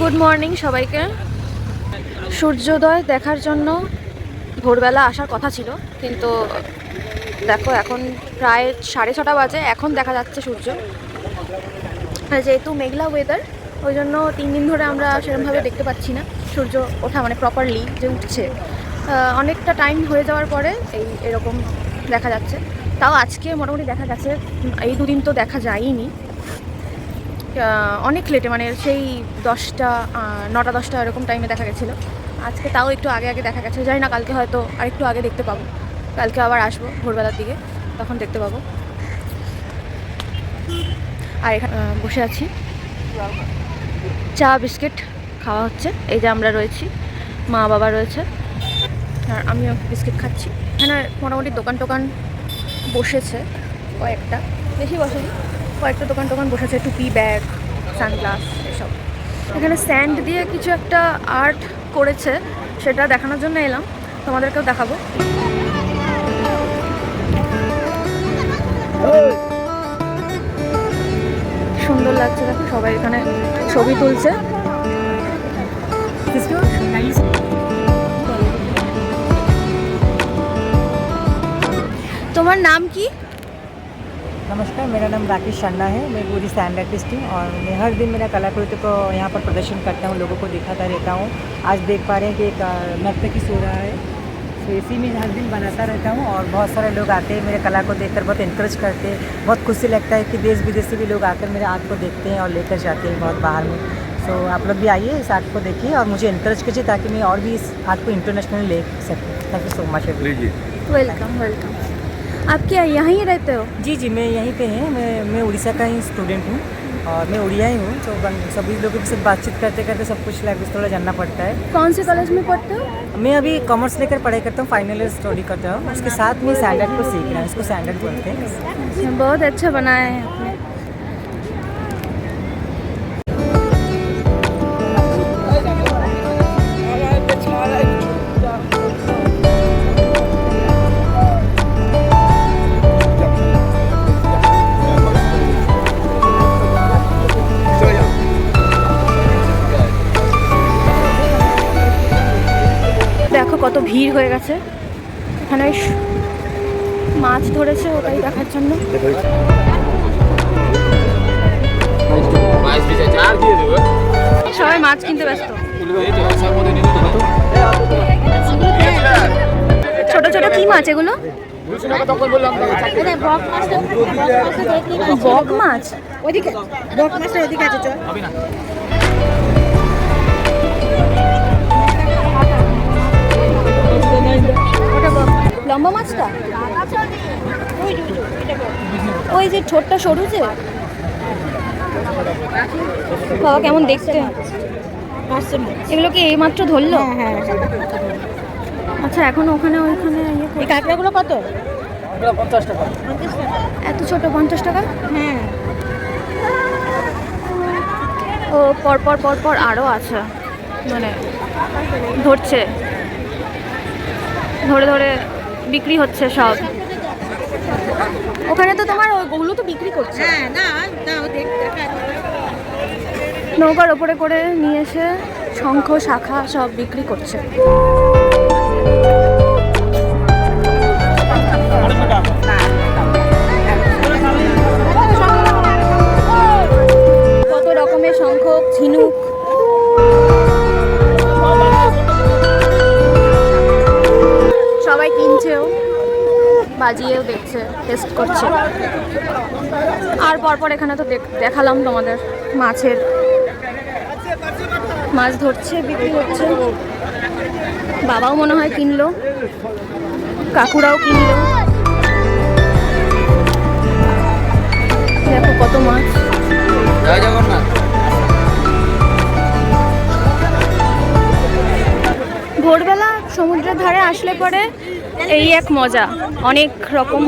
Good morning সবাইকে। সূর্যোদয় দেখার জন্য ভোরবেলা আসার কথা ছিল, কিন্তু দেখো এখন প্রায় সাড়ে ছটা বাজে, এখন দেখা যাচ্ছে সূর্য। যেহেতু মেঘলা ওয়েদার ওই জন্য তিন দিন ধরে আমরা সেরকমভাবে দেখতে পাচ্ছি না। সূর্য ওঠা মানে প্রপারলি যে উঠছে। অনেকটা টাইম হয়ে যাওয়ার পরে এই এরকম দেখা যাচ্ছে। তাও আজকে মোটামুটি দেখা গেছে, এই দুদিন তো দেখা যায়নি অনেক লেটে মানে সেই দশটা নটা, দশটা এরকম টাইমে দেখা গেছিল। আজকে তাও একটু আগে আগে দেখা গেছে। জানি না, কালকে হয়তো আর একটু আগে দেখতে পাবো। কালকে আবার আসব ভোরবেলার দিকে, তখন দেখতে পাবো। আর এখানে বসে আছি। চা, বিস্কিট খাওয়া হচ্ছে। এই যে আমরা রয়েছি, মা, বাবা রয়েছে। আর আমিও বিস্কিট খাচ্ছি। এখানে মোটামুটি দোকান টোকান বসেছে কয়েকটা। বেশি বসেনি। কয়েকটা দোকান টোকান বসেছে, টুপি, ব্যাগ, সানগ্লাস, এসব। এখানে স্যান্ড দিয়ে কিছু একটা আর্ট করেছে, সেটা দেখানোর জন্য এলাম। তোমাদেরকেও দেখাবো। সুন্দর লাগছে দেখো, সবাই এখানে ছবি তুলছে। তোমার নাম কি? नमस्कार मेरा नाम राकेश शर्मा है। मैं पूरी सैंड आर्टिस्ट हूँ और मैं हर दिन मेरा कलाकृति को यहाँ पर प्रदर्शन करता हूँ लोगों को दिखाता रहता हूँ। आज देख पा रहे हैं कि एक नर्तकी सो रहा है। तो इसी में हर दिन बनाता रहता हूँ और बहुत सारे लोग आते हैं मेरे कला को देखकर बहुत इंकरेज करते हैं। बहुत खुशी लगता है कि देश विदेश से भी लोग आकर मेरे आर्ट को देखते हैं और लेकर जाते हैं बहुत बाहर में। सो आप लोग भी आइए इस आर्ट को देखिए और मुझे इंकरेज कीजिए ताकि मैं और भी इस आर्ट को इंटरनेशनल ले सकूँ। Thank you so much welcome welcome आप क्या यहाँ ही रहते हो? जी जी मैं यहीं पे हैं। मैं मैं उड़ीसा का ही स्टूडेंट हूँ और मैं उड़िया ही हूँ। तो सभी लोगों के साथ बातचीत करते करते सब कुछ लैंग्वेज थोड़ा जानना पड़ता है। कौन से कॉलेज में पढ़ते हो? मैं अभी कॉमर्स लेकर पढ़ाई करता हूँ फाइनल ईयर स्टडी करता हूँ। उसके साथ में सैंडर्ड को सीख रहा हूँ इसको सैंडर्ड बोलते हैं। बहुत अच्छा बनाया है आपने। কত ভিড় হয়ে গেছে। এখানে মাছ ধরেছে ওটাই দেখার জন্য। সবাই মাছ কিনতে ব্যস্ত। ছোট ছোট কি মাছ এগুলো? বক মাছ ওদিকে বক মাছটা ওদিকে আছে লম্বা মাছটা? ওই যে ছোটটা সরু যে? বাবা কেমন দেখতে? এগুলো কি এইমাত্র ধরলো? হ্যাঁ আচ্ছা এখন ওখানে ওইখানে ইয়ে এই কাঁকড়াগুলো কত? পঞ্চাশ টাকা। এত ছোট পঞ্চাশ টাকা? হ্যাঁ। ও পরপর পরপর পর পর আরও আছে। মানে ধরছে। ধরে ধরে বিক্রি হচ্ছে সব। ওখানে তো তোমার ওগুলো তো বিক্রি করছে। হ্যাঁ না নৌকার ওপরে করে নিয়ে এসে শঙ্খ শাখা সব বিক্রি করছে। কত রকমের শঙ্খ ঝিনুক। সবাই কিনছেও বাজিয়েও দেখছে টেস্ট করছে। আর পরপর এখানে তো দেখ- দেখালাম তোমাদের মাছের। মাছ ধরছে বিক্রি হচ্ছে। বাবাও মনে হয় কিনলো। কাকুরাও কিনলো। দেখো কত মাছ। জয় জগন্নাথ। ভোরবেলা সমুদ্রের ধারে আসলে পরে এই এক মজা অনেক রকম।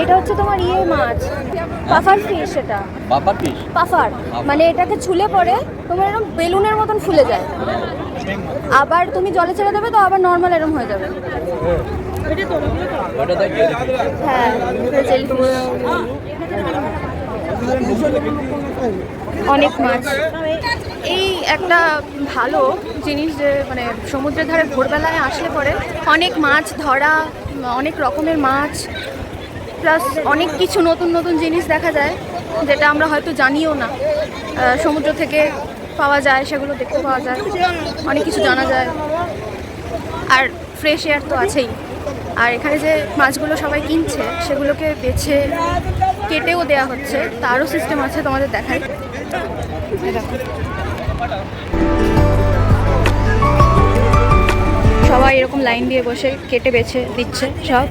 এটা হচ্ছে তোমার ইয়ে মাছ পাফার ফিশ এটা। বাবার পিস পাফার মানে এটাকে ছুলে পরে তোমার এরকম বেলুনের মতন ফুলে যায়। আবার তুমি জলে ছেড়ে দেবে তো আবার নর্মাল এরকম হয়ে যাবে। হ্যাঁ অনেক মাছ। এই একটা ভালো জিনিস যে মানে সমুদ্রের ধারে ভোরবেলায় আসলে পরে অনেক মাছ ধরা, অনেক রকমের মাছ, প্লাস অনেক কিছু নতুন নতুন জিনিস দেখা যায়, যেটা আমরা হয়তো জানিও না। সমুদ্র থেকে পাওয়া যায়, সেগুলো দেখতে পাওয়া যায়, অনেক কিছু জানা যায়। আর ফ্রেশ এয়ার তো আছেই। আর এখানে যে মাছগুলো সবাই কিনছে, সেগুলোকে বেছে কেটেও দেওয়া হচ্ছে, তারও সিস্টেম আছে তোমাদের দেখাই। সবাই এরকম লাইন দিয়ে বসে কেটে বেছে দিচ্ছে সব।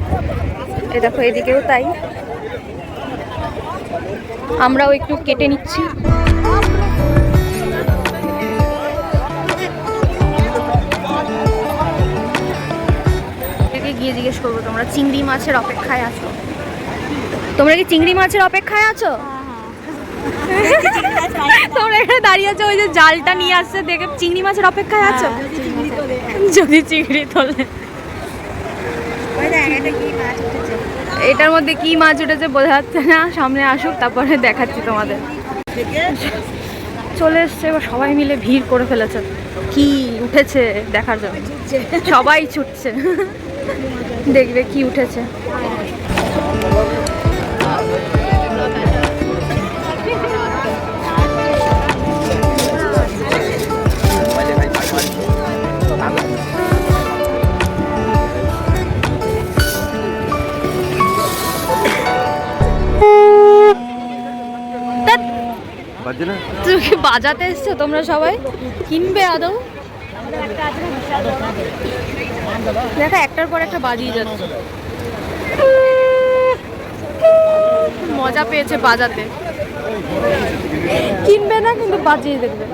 এ দেখো, এদিকেও তাই। আমরাও একটু কেটে নিচ্ছি। গিয়ে জিজ্ঞেস করব তোমরা, চিংড়ি মাছের অপেক্ষায় আছো? তোমরা কি চিংড়ি মাছের অপেক্ষায় আছো? তোমরা এখানে দাঁড়িয়ে আছো ওই যে জালটা নিয়ে আসছে দেখে চিংড়ি মাছের অপেক্ষায় আছো? যদি চিংড়ি তোলে। এটার মধ্যে কি মাছ উঠেছে বোঝা যাচ্ছে না। সামনে আসুক তারপরে দেখাচ্ছি তোমাদের। চলে এসছে এবার সবাই মিলে ভিড় করে ফেলেছে। কি উঠেছে দেখার জন্য? সবাই ছুটছে। দেখবে কি উঠেছে। বাজাতে এসছো তোমরা সবাই? কিনবে আদৌ? দেখা, একটার পর একটা বাজিয়ে যাচ্ছে। মজা পেয়েছে বাজাতে। কিনবে না, কিন্তু বাজিয়ে দেখবে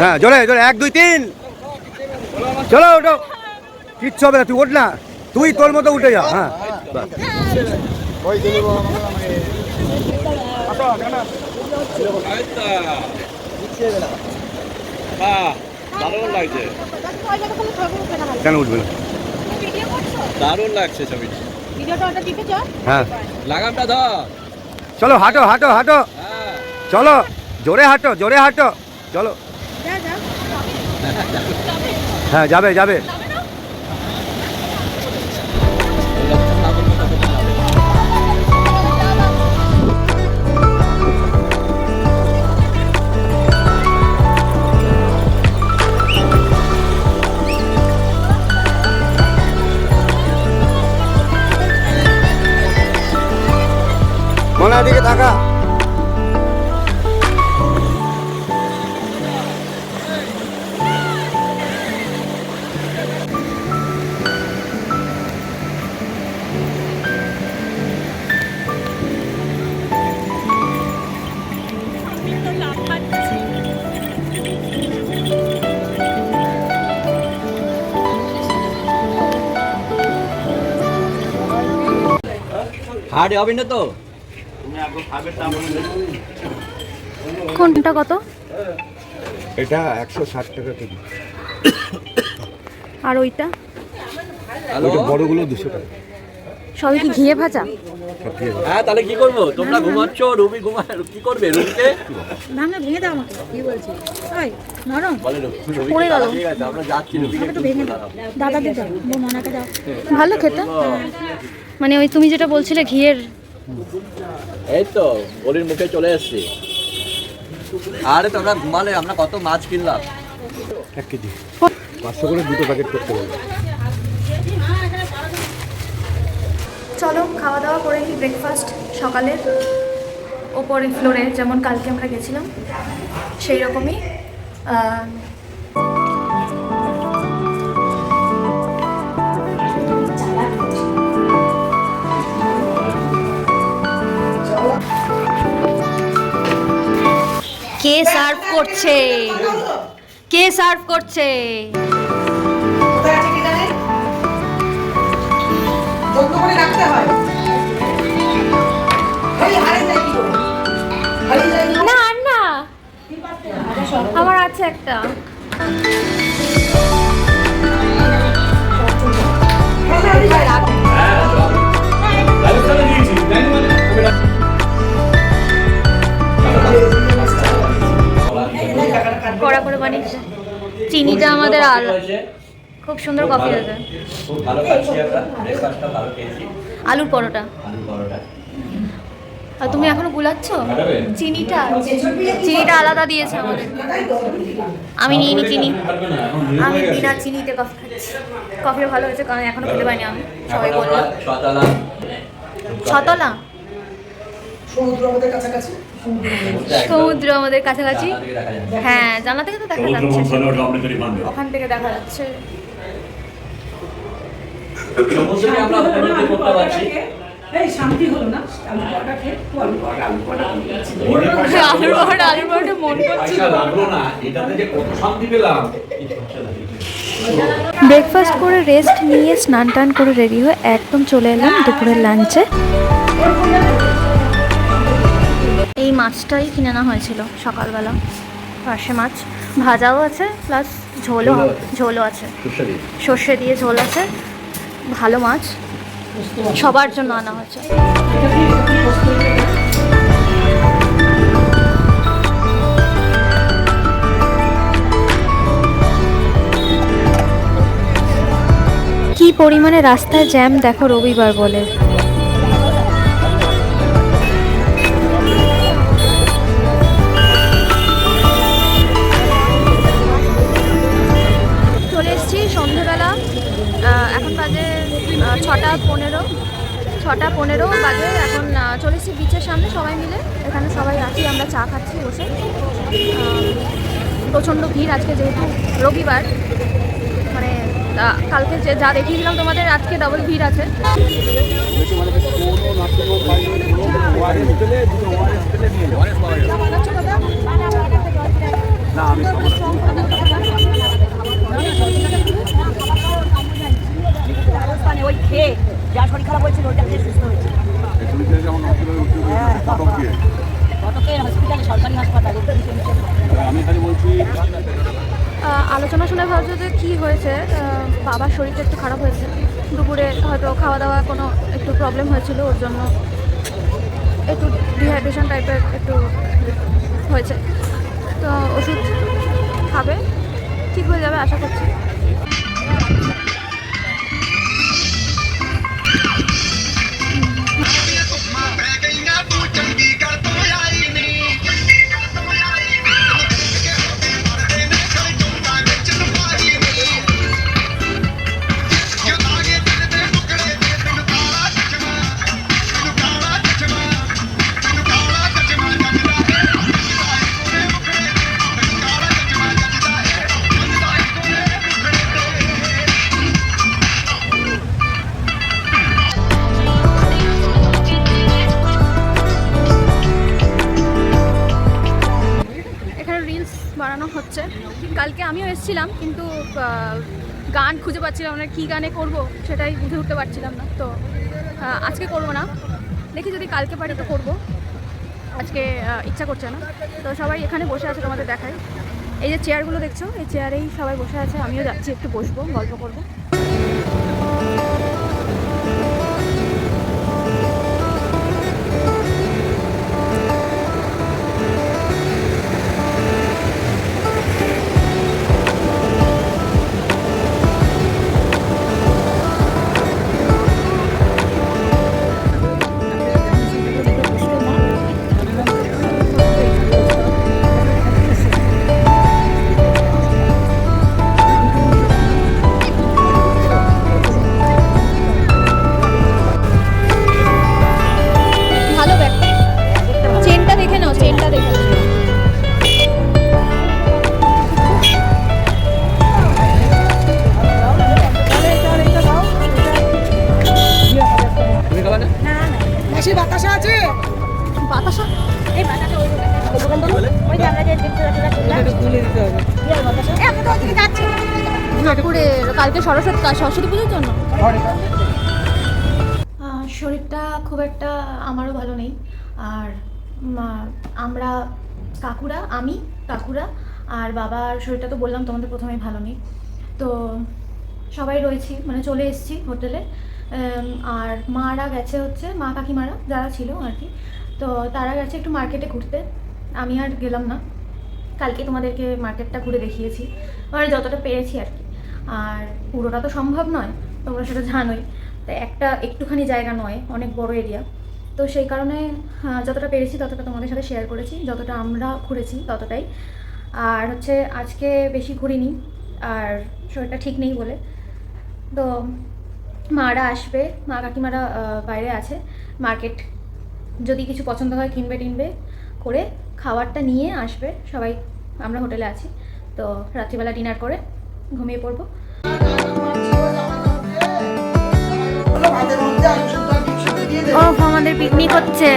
হ্যাঁ জোরে জোরে, এক, দুই, তিন। চলো, ওঠো। কিচ্ছু হবে না তুই ওঠ না। তুই তোর মতো উঠে যা হ্যাঁ। কেন উঠবে না? দারুণ লাগছে ছবিটা হ্যাঁ। লাগামটা ধর। চলো হাঁটো হাঁটো হাঁটো। হ্যাঁ চলো জোরে হাঁটো জোরে হাঁটো। চলো। হ্যাঁ যাবে যাবে। হার্ড হবে না তো। কোনটা কত? এটা একশো ষাট টাকা কেজি। আর ওইটা বড়গুলো দুশো টাকা। সবই কি ঘিয়ে ভাজা। হ্যাঁ তাহলে কি করব? তোমরা ঘুমাচ্ছ রুবি ঘুমা কি করবে রুবিকে ভাঙা ভেঙে দাও আমাকে। কি বলছিস ওই নরম। বলে রুবি পড়ে গেল। ঠিক আছে আমরা যাচ্ছি রুবিকে একটু ভেঙে দাও। দাদাকে দাও বউ মনাকে দাও। ভালো খেতে। মানে ওই তুমি যেটা বলছিলে ঘিয়ের এই তো গলির মুখে চলে এসছি। আরে তোমরা ঘুমালে আমরা কত মাছ কিনলাম। এক কেজি। পাঁচশো করে দুটো প্যাকেট করতে হবে চলো খাওয়া দাওয়া করে নিই ব্রেকফাস্ট সকালের ওপরে ফ্লোরে যেমন কালকে আমরা গেছিলাম সেই রকমই কে সার্ভ করছে? কে সার্ভ করছে? করে রাখতে হয়? না আমার আছে একটা কড়া করে বানিয়েছে চিনিটা আমাদের আল খুব সুন্দর কফি হয়েছে। খুব ভালো খাচ্ছি আমরা। ব্রেকফাস্টটা ভালো খেয়েছি। আলুর পরোটা। আলু পরোটা। আর তুমি এখনও গুলাচ্ছ? চিনিটা চিনিটা আলাদা দিয়েছে আমাদের আমি নিয়ে নি চিনি। আমি বিনা চিনিতে কফি খাচ্ছি। কফিটা ভালো হয়েছে কারণ এখনও খেতে পাইনি আমি। সবাই বলল। ছতলা। ছতলা? সমুদ্র আমাদের কাছাকাছি। সমুদ্র আমাদের কাছাকাছি। হ্যাঁ জানলা থেকে তো দেখা যাচ্ছে। ওখান থেকে দেখা যাচ্ছে। সমুদ্রে আমরা উপলব্ধি করতে পারছি এই শান্তি হলো না আলু পরোটা খেয়ে আলু পরোটা আলু পরোটা আলুর পরোটা আলুর পরোটা মন করছে লাগল না এটাতে যে কত শান্তি পেলাম ব্রেকফাস্ট করে রেস্ট নিয়ে স্নান টান করে রেডি হয়ে একদম চলে এলাম দুপুরের লাঞ্চে এই মাছটাই কিনে আনা হয়েছিল সকালবেলা। পার্শে মাছ। ভাজাও আছে প্লাস ঝোলও ঝোলও আছে। সর্ষে দিয়ে ঝোল আছে। ভালো মাছ সবার জন্য আনা হয়েছে। কি পরিমাণে রাস্তায় জ্যাম দেখো রবিবার বলে। ছটা পনেরো বাজে এখন আহ, চলে এসেছি বিচের সামনে সবাই মিলে। এখানে সবাই আছি আমরা চা খাচ্ছি বসে। প্রচণ্ড ভিড় আজকে যেহেতু রবিবার। মানে কালকে যে যা দেখিয়েছিলাম তোমাদের আজকে ডবল ভিড় আছে। ওই খেয়ে। যার শরীর খারাপ হয়েছিল ওইটা খেয়ে সুস্থ হয়েছে। কতকে হসপিটালে সরকারি হাসপাতালে আহ, আলোচনা শুনে ভাবছ যে কী হয়েছে? বাবার শরীরটা একটু খারাপ হয়েছে। দুপুরে হয়তো খাওয়া দাওয়া কোনো একটু প্রবলেম হয়েছিল ওর জন্য একটু ডিহাইড্রেশন টাইপের একটু হয়েছে। তো ওষুধ খাবে ঠিক হয়ে যাবে আশা করছি। you বানানো হচ্ছে। কালকে আমিও এসেছিলাম, কিন্তু গান খুঁজে পাচ্ছিলাম না, কী গানে করব সেটাই বুঝে উঠতে পারছিলাম না। তো আজকে করব না। দেখি যদি কালকে পারি তো করব। আজকে ইচ্ছা করছে না। তো সবাই এখানে বসে আছে তোমাদের দেখায়। এই যে চেয়ারগুলো দেখছ, এই চেয়ারেই সবাই বসে আছে, আমিও যাচ্ছি, একটু বসবো, গল্প করব। সরস্বতী পুজোর জন্য? শরীরটা খুব একটা আমারও ভালো নেই। আর আমরা কাকুরা, আমি কাকুরা, আর বাবার শরীরটা তো বললাম তোমাদের প্রথমেই ভালো নেই। তো সবাই রয়েছি মানে চলে এসেছি হোটেলে। আর মারা গেছে হচ্ছে, মা কাকিমারা যারা ছিল আর কি, তো তারা গেছে একটু মার্কেটে ঘুরতে। আমি আর গেলাম না। কালকে তোমাদেরকে মার্কেটটা ঘুরে দেখিয়েছি। মানে যতটা পেরেছি আর কি। আর পুরোটা তো সম্ভব নয়, তোমরা সেটা জানোই। তাই একটা একটুখানি জায়গা নয়, অনেক বড় এরিয়া তো সেই কারণে যতটা পেরেছি ততটা তোমাদের সাথে শেয়ার করেছি, যতটা আমরা ঘুরেছি ততটাই। আর হচ্ছে আজকে বেশি ঘুরিনি, আর শরীরটা ঠিক নেই বলে। তো মারা আসবে, মা কাকিমারা বাইরে আছে। মার্কেট যদি কিছু পছন্দ হয় কিনবে টিনবে করে খাবারটা নিয়ে আসবে, সবাই আমরা হোটেলে আছি। তো রাত্রিবেলা ডিনার করে ঘুমিয়ে পড়ব। ও আমাদের পিকনিক হচ্ছে।